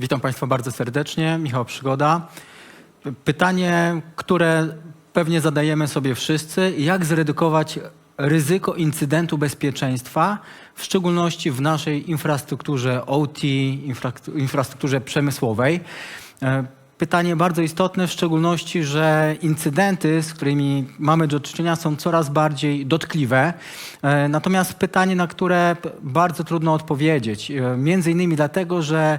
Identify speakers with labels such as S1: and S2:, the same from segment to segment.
S1: Witam Państwa bardzo serdecznie. Michał Przygoda. Pytanie, które pewnie zadajemy sobie wszyscy, jak zredukować ryzyko incydentu bezpieczeństwa, w szczególności w naszej infrastrukturze OT, infra- infrastrukturze przemysłowej. E, Pytanie bardzo istotne, w szczególności, że incydenty, z którymi mamy do czynienia, są coraz bardziej dotkliwe. E, Natomiast pytanie, na które bardzo trudno odpowiedzieć, e, między innymi dlatego, że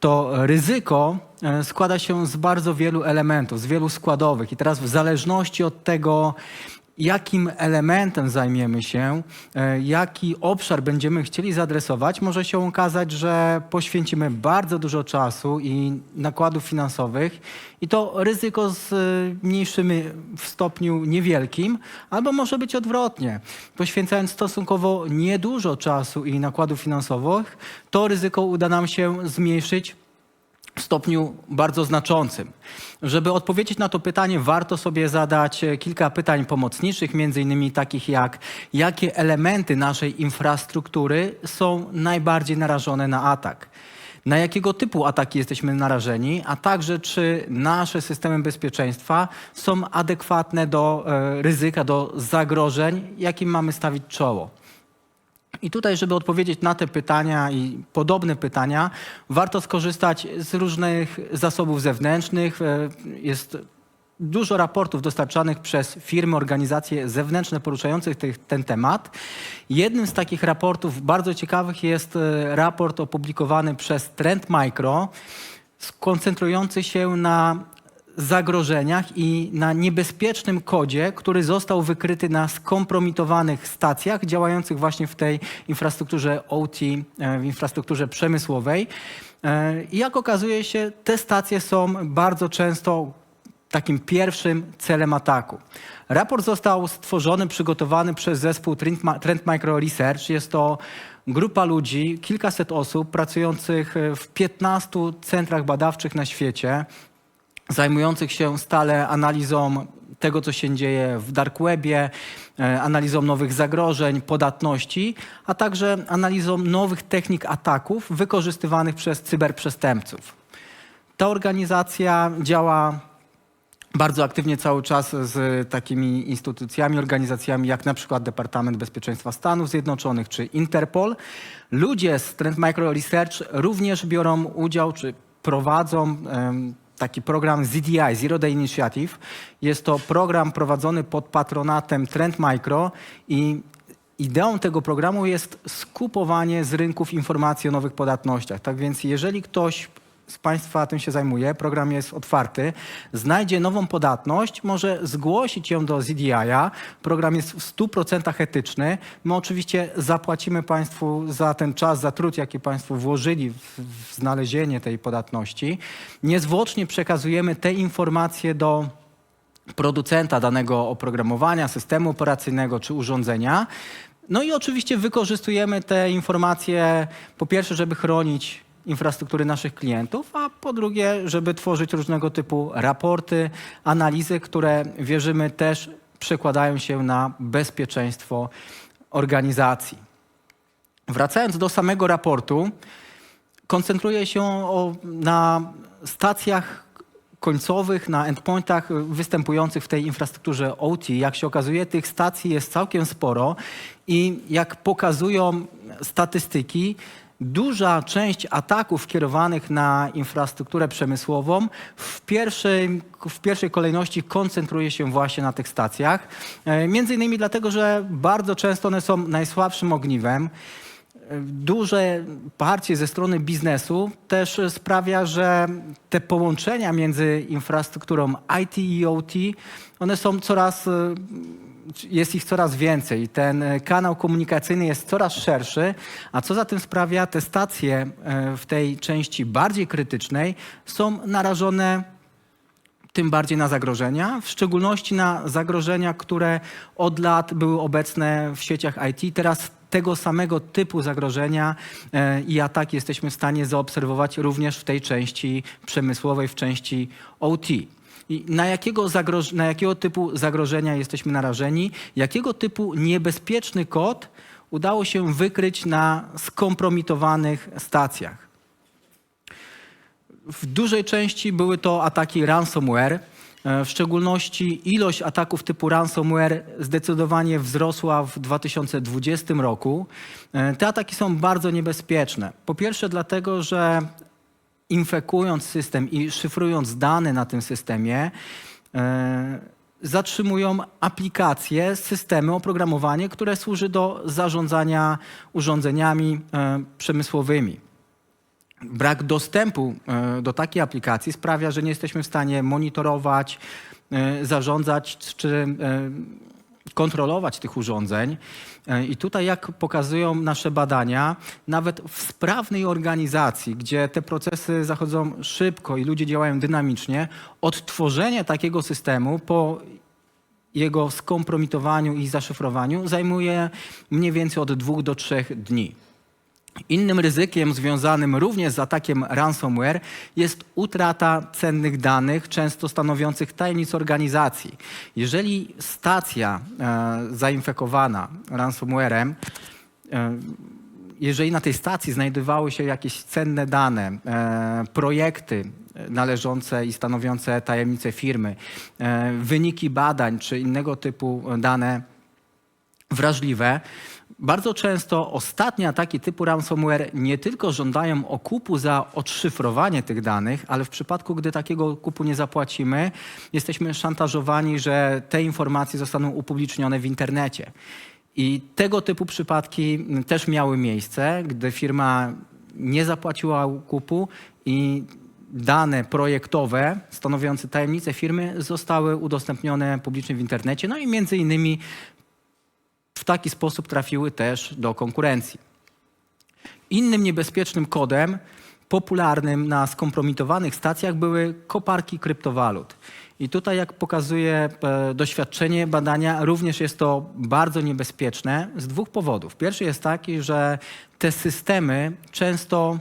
S1: to ryzyko e, składa się z bardzo wielu elementów, z wielu składowych. I teraz w zależności od tego, jakim elementem zajmiemy się, e, jaki obszar będziemy chcieli zaadresować, może się okazać, że poświęcimy bardzo dużo czasu i nakładów finansowych i to ryzyko zmniejszymy w stopniu niewielkim, albo może być odwrotnie. Poświęcając stosunkowo niedużo czasu i nakładów finansowych, to ryzyko uda nam się zmniejszyć stopniu bardzo znaczącym. Żeby odpowiedzieć na to pytanie, warto sobie zadać e, kilka pytań pomocniczych, między innymi takich jak jakie elementy naszej infrastruktury są najbardziej narażone na atak. Na jakiego typu ataki jesteśmy narażeni, a także czy nasze systemy bezpieczeństwa są adekwatne do e, ryzyka, do zagrożeń, jakim mamy stawić czoło. I tutaj, żeby odpowiedzieć na te pytania i podobne pytania, warto skorzystać z różnych zasobów zewnętrznych. E, Jest dużo raportów dostarczanych przez firmy, organizacje zewnętrzne poruszających tych, ten temat. Jednym z takich raportów bardzo ciekawych jest e, raport opublikowany przez Trend Micro, skoncentrujący się na zagrożeniach i na niebezpiecznym kodzie, który został wykryty na skompromitowanych stacjach działających właśnie w tej infrastrukturze OT, e, w infrastrukturze przemysłowej. E, I jak okazuje się, te stacje są bardzo często takim pierwszym celem ataku. Raport został stworzony, przygotowany przez zespół Trend Micro Research. Jest to grupa ludzi, kilkaset osób pracujących w 15 centrach badawczych na świecie, zajmujących się stale analizą tego, co się dzieje w dark webie, e, analizą nowych zagrożeń, podatności, a także analizą nowych technik ataków wykorzystywanych przez cyberprzestępców. Ta organizacja działa bardzo aktywnie cały czas z takimi instytucjami, organizacjami jak na przykład Departament Bezpieczeństwa Stanów Zjednoczonych czy Interpol. Ludzie z Trend Micro Research również biorą udział czy prowadzą taki program ZDI, Zero Day Initiative. Jest to program prowadzony pod patronatem Trend Micro i Ideą tego programu jest skupowanie z rynków informacji o nowych podatnościach. Tak więc jeżeli ktoś z Państwa tym się zajmuje, program jest otwarty, znajdzie nową podatność, może zgłosić ją do ZDI-a. Program jest w 100% etyczny. My oczywiście zapłacimy Państwu za ten czas, za trud, jaki Państwo włożyli w, w znalezienie tej podatności. Niezwłocznie przekazujemy te informacje do producenta danego oprogramowania, systemu operacyjnego czy urządzenia. No i oczywiście wykorzystujemy te informacje po pierwsze, żeby chronić infrastruktury naszych klientów, a po drugie, żeby tworzyć różnego typu raporty, analizy, które wierzymy też przekładają się na bezpieczeństwo organizacji. Wracając do samego raportu, koncentruje się o, na stacjach końcowych, na endpointach występujących w tej infrastrukturze OT. Jak się okazuje, tych stacji jest całkiem sporo i jak pokazują statystyki, duża część ataków kierowanych na infrastrukturę przemysłową w pierwszej, w pierwszej kolejności koncentruje się właśnie na tych stacjach. E, Między innymi dlatego, że bardzo często one są najsłabszym ogniwem duże parcie ze strony biznesu też sprawia, że te połączenia między infrastrukturą IT i OT, one są coraz, e, jest ich coraz więcej. Ten e, kanał komunikacyjny jest coraz szerszy, a co za tym sprawia, te stacje e, w tej części bardziej krytycznej są narażone tym bardziej na zagrożenia, w szczególności na zagrożenia, które od lat były obecne w sieciach IT. Teraz tego samego typu zagrożenia e, i ataki jesteśmy w stanie zaobserwować również w tej części przemysłowej, w części OT. I na jakiego, na jakiego typu zagrożenia jesteśmy narażeni? Jakiego typu niebezpieczny kod udało się wykryć na skompromitowanych stacjach? w dużej części były to ataki ransomware. E, W szczególności ilość ataków typu ransomware zdecydowanie wzrosła w 2020 roku. E, Te ataki są bardzo niebezpieczne. Po pierwsze dlatego, że infekując system i szyfrując dane na tym systemie, e, zatrzymują aplikacje, systemy, oprogramowanie, które służy do zarządzania urządzeniami e, przemysłowymi. Brak dostępu e, do takiej aplikacji sprawia, że nie jesteśmy w stanie monitorować, zarządzać czy kontrolować tych urządzeń. E, I tutaj, jak pokazują nasze badania, nawet w sprawnej organizacji, gdzie te procesy zachodzą szybko i ludzie działają dynamicznie, odtworzenie takiego systemu po jego skompromitowaniu i zaszyfrowaniu zajmuje mniej więcej od dwóch do trzech dni. Innym ryzykiem związanym również z atakiem ransomware jest utrata cennych danych, często stanowiących tajemnicę organizacji. Jeżeli stacja e, zainfekowana ransomwarem, e, jeżeli na tej stacji znajdowały się jakieś cenne dane, e, projekty należące i stanowiące tajemnicę firmy, e, wyniki badań czy innego typu dane wrażliwe. Bardzo często ostatnie ataki typu ransomware nie tylko żądają okupu za odszyfrowanie tych danych, ale w przypadku, gdy takiego okupu nie zapłacimy, jesteśmy szantażowani, że te informacje zostaną upublicznione w internecie. I tego typu przypadki też miały miejsce, gdy firma nie zapłaciła okupu i dane projektowe stanowiące tajemnicę firmy zostały udostępnione publicznie w internecie. No i między innymi taki sposób trafiły też do konkurencji. Innym niebezpiecznym kodem, popularnym na skompromitowanych stacjach, były koparki kryptowalut. I tutaj, jak pokazuje e, doświadczenie badania, również jest to bardzo niebezpieczne z dwóch powodów. Pierwszy jest taki, że te systemy często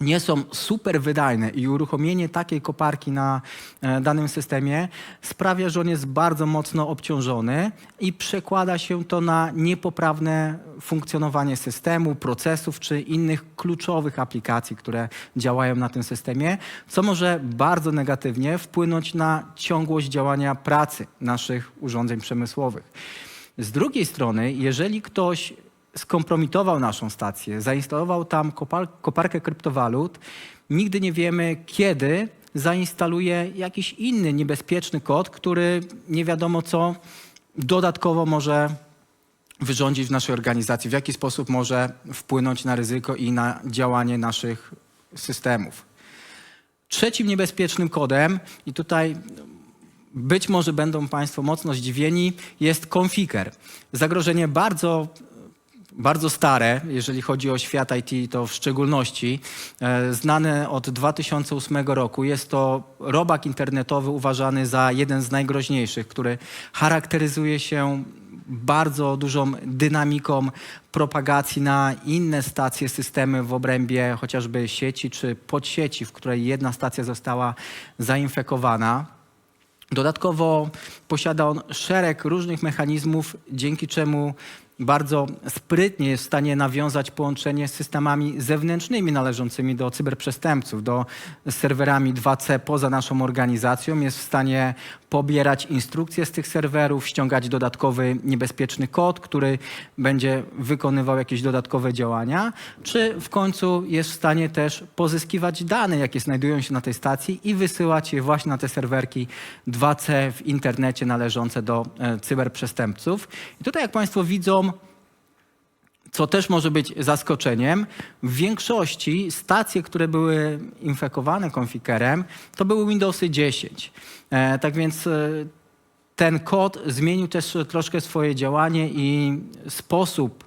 S1: nie są super wydajne i uruchomienie takiej koparki na e, danym systemie sprawia, że on jest bardzo mocno obciążony i przekłada się to na niepoprawne funkcjonowanie systemu, procesów czy innych kluczowych aplikacji, które działają na tym systemie, co może bardzo negatywnie wpłynąć na ciągłość działania pracy naszych urządzeń przemysłowych. Z drugiej strony, jeżeli ktoś skompromitował naszą stację, zainstalował tam kopal- koparkę kryptowalut, nigdy nie wiemy, kiedy zainstaluje jakiś inny niebezpieczny kod, który nie wiadomo co dodatkowo może wyrządzić w naszej organizacji, w jaki sposób może wpłynąć na ryzyko i na działanie naszych systemów. Trzecim niebezpiecznym kodem, i tutaj być może będą Państwo mocno zdziwieni, jest konfiger. Zagrożenie bardzo bardzo stare, jeżeli chodzi o świat IT, to w szczególności, e, znane od 2008 roku. Jest to robak internetowy uważany za jeden z najgroźniejszych, który charakteryzuje się bardzo dużą dynamiką propagacji na inne stacje, systemy w obrębie chociażby sieci czy podsieci, w której jedna stacja została zainfekowana. Dodatkowo posiada on szereg różnych mechanizmów, dzięki czemu bardzo sprytnie jest w stanie nawiązać połączenie z systemami zewnętrznymi należącymi do cyberprzestępców, do serwerami 2C poza naszą organizacją. Jest w stanie pobierać instrukcje z tych serwerów, ściągać dodatkowy niebezpieczny kod, który będzie wykonywał jakieś dodatkowe działania, czy w końcu jest w stanie też pozyskiwać dane, jakie znajdują się na tej stacji i wysyłać je właśnie na te serwerki 2C w internecie należące do e, cyberprzestępców. I tutaj, jak Państwo widzą, co też może być zaskoczeniem, w większości stacje, które były infekowane konfigerem, to były Windowsy 10. E, tak więc e, ten kod zmienił też troszkę swoje działanie i sposób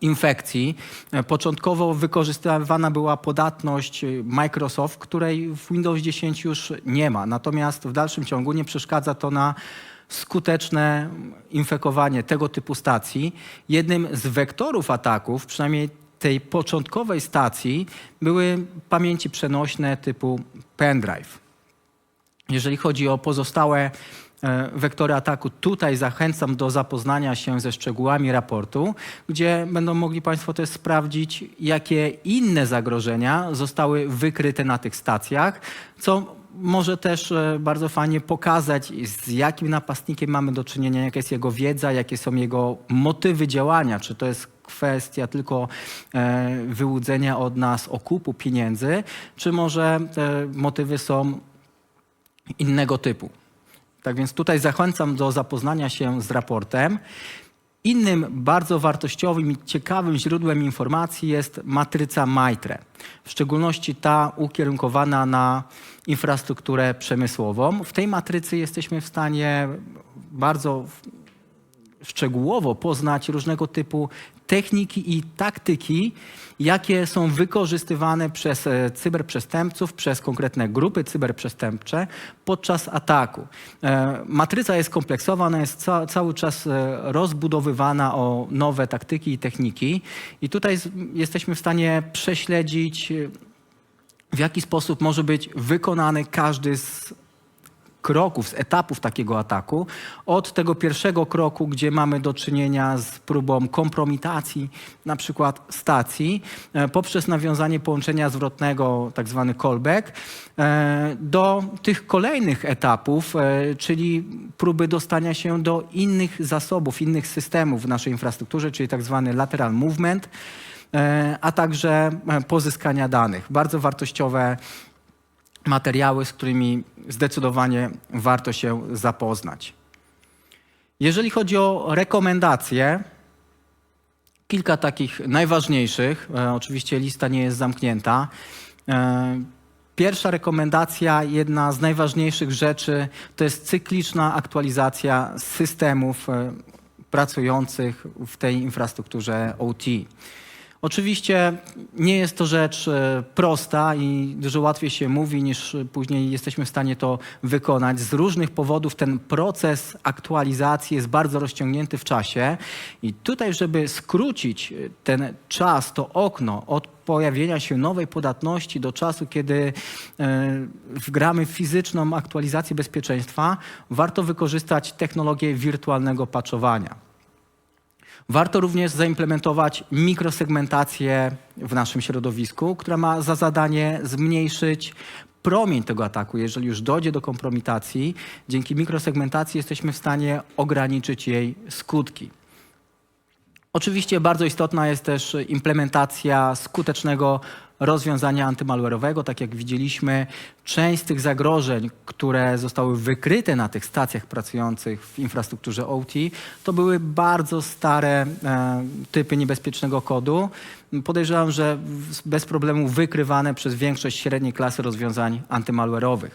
S1: infekcji. E, Początkowo wykorzystywana była podatność Microsoft, której w Windows 10 już nie ma. Natomiast w dalszym ciągu nie przeszkadza to na skuteczne infekowanie tego typu stacji. Jednym z wektorów ataków, przynajmniej tej początkowej stacji, były pamięci przenośne typu pendrive. Jeżeli chodzi o pozostałe e, wektory ataku. Tutaj zachęcam do zapoznania się ze szczegółami raportu, gdzie będą mogli Państwo też sprawdzić, jakie inne zagrożenia zostały wykryte na tych stacjach, co może też e, bardzo fajnie pokazać, z jakim napastnikiem mamy do czynienia, jaka jest jego wiedza, jakie są jego motywy działania, czy to jest kwestia tylko e, wyłudzenia od nas okupu pieniędzy, czy może te motywy są innego typu. Tak więc tutaj zachęcam do zapoznania się z raportem. Innym bardzo wartościowym i ciekawym źródłem informacji jest matryca Maitre, w szczególności ta ukierunkowana na infrastrukturę przemysłową. W tej matrycy jesteśmy w stanie bardzo szczegółowo poznać różnego typu techniki i taktyki, jakie są wykorzystywane przez e, cyberprzestępców, przez konkretne grupy cyberprzestępcze podczas ataku. E, Matryca jest kompleksowa, ona jest ca cały czas e, rozbudowywana o nowe taktyki i techniki i tutaj jesteśmy w stanie prześledzić, w jaki sposób może być wykonany każdy z kroków, z etapów takiego ataku. Od tego pierwszego kroku, gdzie mamy do czynienia z próbą kompromitacji na przykład stacji, e, poprzez nawiązanie połączenia zwrotnego, tak zwany callback, e, do tych kolejnych etapów, e, czyli próby dostania się do innych zasobów, innych systemów w naszej infrastrukturze, czyli tak zwany lateral movement, a także pozyskania danych. Bardzo wartościowe materiały, z którymi zdecydowanie warto się zapoznać. Jeżeli chodzi o rekomendacje, kilka takich najważniejszych, e, oczywiście lista nie jest zamknięta. E, Pierwsza rekomendacja, jedna z najważniejszych rzeczy, to jest cykliczna aktualizacja systemów e, pracujących w tej infrastrukturze OT. Oczywiście nie jest to rzecz e, prosta i dużo łatwiej się mówi niż później jesteśmy w stanie to wykonać. Z różnych powodów ten proces aktualizacji jest bardzo rozciągnięty w czasie i tutaj, żeby skrócić e, ten czas, to okno od pojawienia się nowej podatności do czasu, kiedy e, wgramy fizyczną aktualizację bezpieczeństwa, warto wykorzystać technologię wirtualnego patchowania. Warto również zaimplementować mikrosegmentację w naszym środowisku, która ma za zadanie zmniejszyć promień tego ataku. Jeżeli już dojdzie do kompromitacji, dzięki mikrosegmentacji jesteśmy w stanie ograniczyć jej skutki. Oczywiście bardzo istotna jest też implementacja skutecznego rozwiązania antymalware'owego. Tak jak widzieliśmy, część z tych zagrożeń, które zostały wykryte na tych stacjach pracujących w infrastrukturze OT, to były bardzo stare e, typy niebezpiecznego kodu. Podejrzewam, że bez problemu wykrywane przez większość średniej klasy rozwiązań antymalware'owych.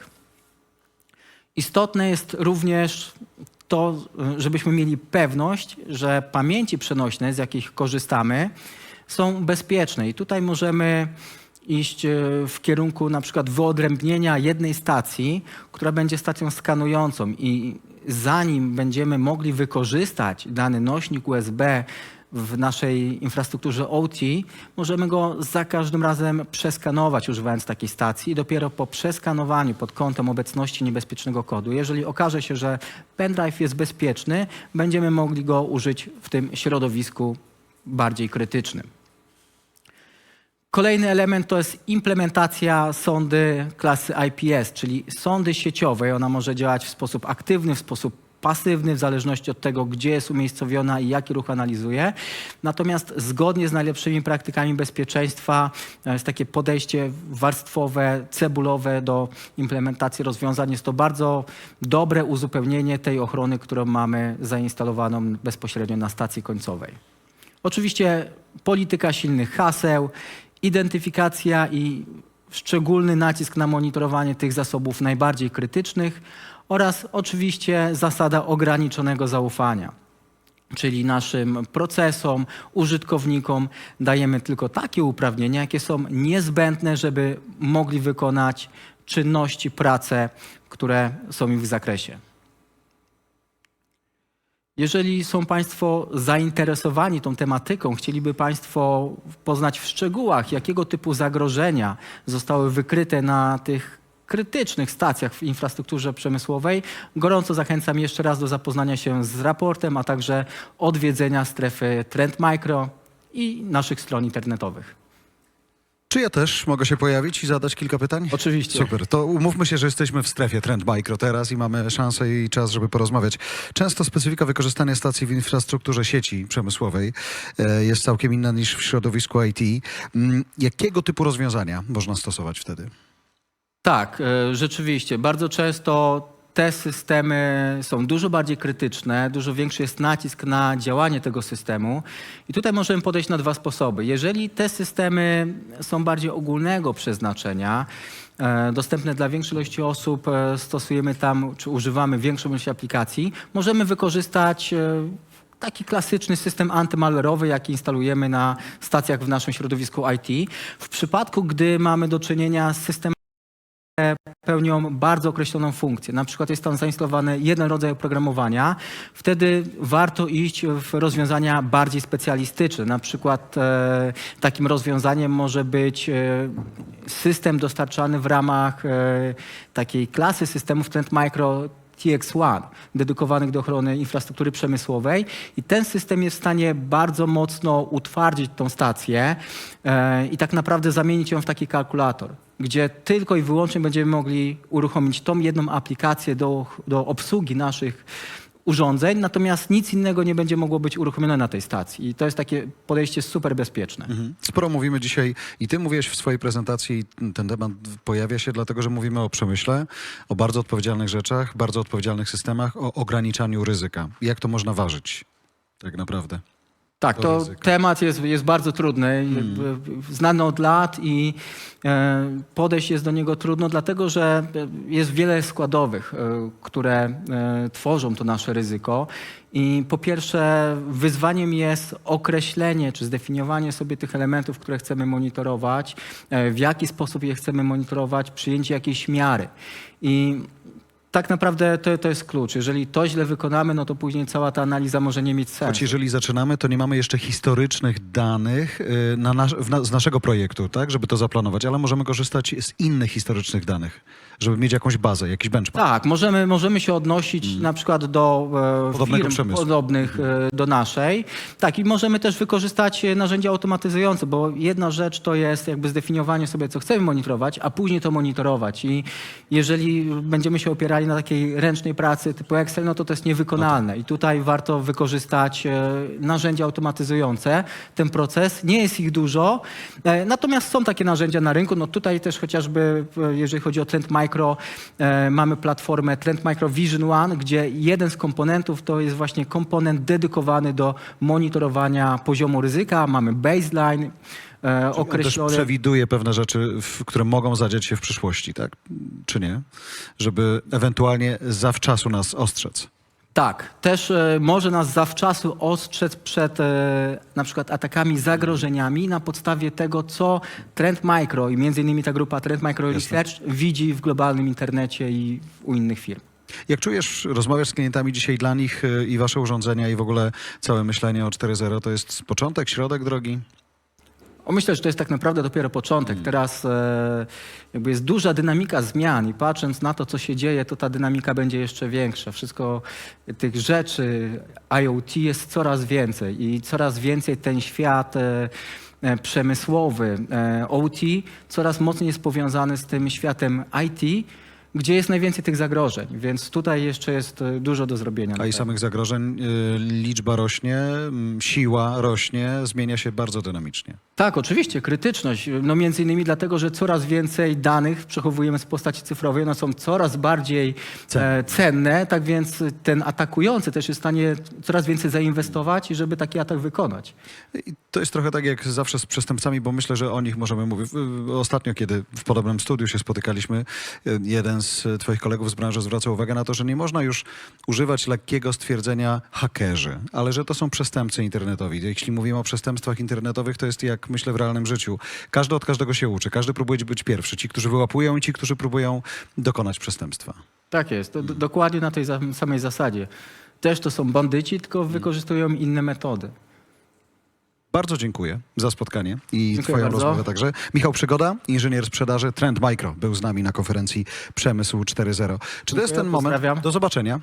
S1: Istotne jest również to, żebyśmy mieli pewność, że pamięci przenośne, z jakich korzystamy, są bezpieczne. I tutaj możemy iść e, w kierunku na przykład wyodrębnienia jednej stacji, która będzie stacją skanującą i zanim będziemy mogli wykorzystać dany nośnik USB w naszej infrastrukturze OT, możemy go za każdym razem przeskanować używając takiej stacji i dopiero po przeskanowaniu pod kątem obecności niebezpiecznego kodu, jeżeli okaże się, że pendrive jest bezpieczny, będziemy mogli go użyć w tym środowisku bardziej krytycznym. Kolejny element to jest implementacja sondy klasy IPS, czyli sondy sieciowej. Ona może działać w sposób aktywny, w sposób pasywny, w zależności od tego, gdzie jest umiejscowiona i jaki ruch analizuje. Natomiast zgodnie z najlepszymi praktykami bezpieczeństwa e, jest takie podejście warstwowe, cebulowe do implementacji rozwiązań. Jest to bardzo dobre uzupełnienie tej ochrony, którą mamy zainstalowaną bezpośrednio na stacji końcowej. Oczywiście polityka silnych haseł, identyfikacja i szczególny nacisk na monitorowanie tych zasobów najbardziej krytycznych oraz oczywiście zasada ograniczonego zaufania. Czyli naszym procesom, użytkownikom dajemy tylko takie uprawnienia, jakie są niezbędne, żeby mogli wykonać czynności, prace, które są im w zakresie. Jeżeli są Państwo zainteresowani tą tematyką, chcieliby Państwo poznać w szczegółach, jakiego typu zagrożenia zostały wykryte na tych krytycznych stacjach w infrastrukturze przemysłowej, gorąco zachęcam jeszcze raz do zapoznania się z raportem, a także odwiedzenia strefy Trend Micro i naszych stron internetowych.
S2: Czy ja też mogę się pojawić i zadać kilka pytań?
S1: Oczywiście.
S2: Super. To umówmy się, że jesteśmy w strefie Trend Micro teraz i mamy szansę i czas, żeby porozmawiać. Często specyfika wykorzystania stacji w infrastrukturze sieci przemysłowej e, jest całkiem inna niż w środowisku IT. Mm, Jakiego typu rozwiązania można stosować wtedy?
S1: Tak, e, rzeczywiście. Bardzo często te systemy są dużo bardziej krytyczne, dużo większy jest nacisk na działanie tego systemu. I tutaj możemy podejść na dwa sposoby. Jeżeli te systemy są bardziej ogólnego przeznaczenia, e, dostępne dla większej ilości osób, e, stosujemy tam czy używamy większą ilość aplikacji, możemy wykorzystać e, taki klasyczny system antymalware'owy, jaki instalujemy na stacjach w naszym środowisku IT. W przypadku, gdy mamy do czynienia z systemem pełnią bardzo określoną funkcję. Na przykład jest tam zainstalowany jeden rodzaj oprogramowania, wtedy warto iść w rozwiązania bardziej specjalistyczne. Na przykład e, takim rozwiązaniem może być e, system dostarczany w ramach e, takiej klasy systemów Trend Micro TX1, dedykowanych do ochrony infrastruktury przemysłowej. I ten system jest w stanie bardzo mocno utwardzić tą stację e, i tak naprawdę zamienić ją w taki kalkulator, gdzie tylko i wyłącznie będziemy mogli uruchomić tą jedną aplikację do, do obsługi naszych urządzeń, natomiast nic innego nie będzie mogło być uruchomione na tej stacji. I to jest takie podejście super bezpieczne.
S2: Mhm. Sporo mówimy dzisiaj i ty mówiłeś w swojej prezentacji, ten temat pojawia się dlatego, że mówimy o przemyśle, o bardzo odpowiedzialnych rzeczach, bardzo odpowiedzialnych systemach, o ograniczaniu ryzyka. Jak to można ważyć tak naprawdę?
S1: Tak,
S2: to ryzyko.
S1: temat jest, jest bardzo trudny, jakby znany od lat i e, podejść jest do niego trudno, dlatego że e, jest wiele składowych, e, które tworzą to nasze ryzyko. I po pierwsze, wyzwaniem jest określenie czy zdefiniowanie sobie tych elementów, które chcemy monitorować, w jaki sposób je chcemy monitorować, przyjęcie jakiejś miary. I tak naprawdę to, to jest klucz. Jeżeli to źle wykonamy, no to później cała ta analiza może nie mieć sensu.
S2: Choć jeżeli zaczynamy, to nie mamy jeszcze historycznych danych y, na nasz, w na, z naszego projektu, tak, żeby to zaplanować, ale możemy korzystać z innych historycznych danych, żeby mieć jakąś bazę, jakiś benchmark.
S1: Tak, możemy, możemy się odnosić na przykład do e,
S2: Podobnego
S1: firm
S2: przemysłu.
S1: podobnych e, do naszej. Tak, i możemy też wykorzystać e, narzędzia automatyzujące, bo jedna rzecz to jest jakby zdefiniowanie sobie, co chcemy monitorować, a później to monitorować. I jeżeli będziemy się opierali na takiej ręcznej pracy typu Excel, no to to jest niewykonalne. I tutaj warto wykorzystać e, narzędzia automatyzujące ten proces. Nie jest ich dużo, e, natomiast są takie narzędzia na rynku. No tutaj też chociażby, e, jeżeli chodzi o Trend Micro, e, mamy platformę Trend Micro Vision One, gdzie jeden z komponentów to jest właśnie komponent dedykowany do monitorowania poziomu ryzyka. Mamy baseline e,
S2: On też przewiduje pewne rzeczy, w, które mogą zadziać się w przyszłości, tak? Czy nie? Żeby ewentualnie zawczasu nas ostrzec.
S1: Tak, też e, może nas zawczasu ostrzec przed e, na przykład atakami, zagrożeniami na podstawie tego, co Trend Micro i między innymi ta grupa Trend Micro. Research widzi w globalnym internecie i u innych firm.
S2: Jak czujesz, rozmawiasz z klientami dzisiaj dla nich y, i wasze urządzenia i w ogóle całe myślenie o 4.0 to jest początek, środek drogi?
S1: Myślę, że to jest tak naprawdę dopiero początek. Teraz e, jakby jest duża dynamika zmian i patrząc na to, co się dzieje, to ta dynamika będzie jeszcze większa. Wszystko tych rzeczy IoT jest coraz więcej i coraz więcej ten świat e, e, przemysłowy, e, OT, coraz mocniej jest powiązany z tym światem IT, gdzie jest najwięcej tych zagrożeń, więc tutaj jeszcze jest e, dużo do zrobienia.
S2: A i samych zagrożeń y, liczba rośnie, siła rośnie, zmienia się bardzo dynamicznie.
S1: Tak, oczywiście, krytyczność. No między innymi dlatego, że coraz więcej danych przechowujemy w postaci cyfrowej, one są coraz bardziej
S2: Cenne.
S1: e, cenne, tak więc ten atakujący też jest w stanie coraz więcej zainwestować, żeby taki atak wykonać.
S2: I to jest trochę tak jak zawsze z przestępcami, bo myślę, że o nich możemy mówić. Ostatnio, kiedy w podobnym studiu się spotykaliśmy, y, jeden z twoich kolegów z branży zwracał uwagę na to, że nie można już używać lekkiego stwierdzenia hakerzy, ale że to są przestępcy internetowi. Jeśli mówimy o przestępstwach internetowych, to jest jak myślę w realnym życiu. Każdy od każdego się uczy, każdy próbuje być pierwszy. Ci, którzy wyłapują i ci, którzy próbują dokonać przestępstwa.
S1: Tak jest, do, dokładnie na tej samej zasadzie. Też to są bandyci, tylko wykorzystują inne metody.
S2: Bardzo dziękuję za spotkanie i
S1: Dziękuję
S2: Twoją
S1: bardzo.
S2: rozmowę także. Michał Przygoda, inżynier sprzedaży Trend Micro, był z nami na konferencji Przemysł 4.0. Czy to jest ten moment? Do zobaczenia.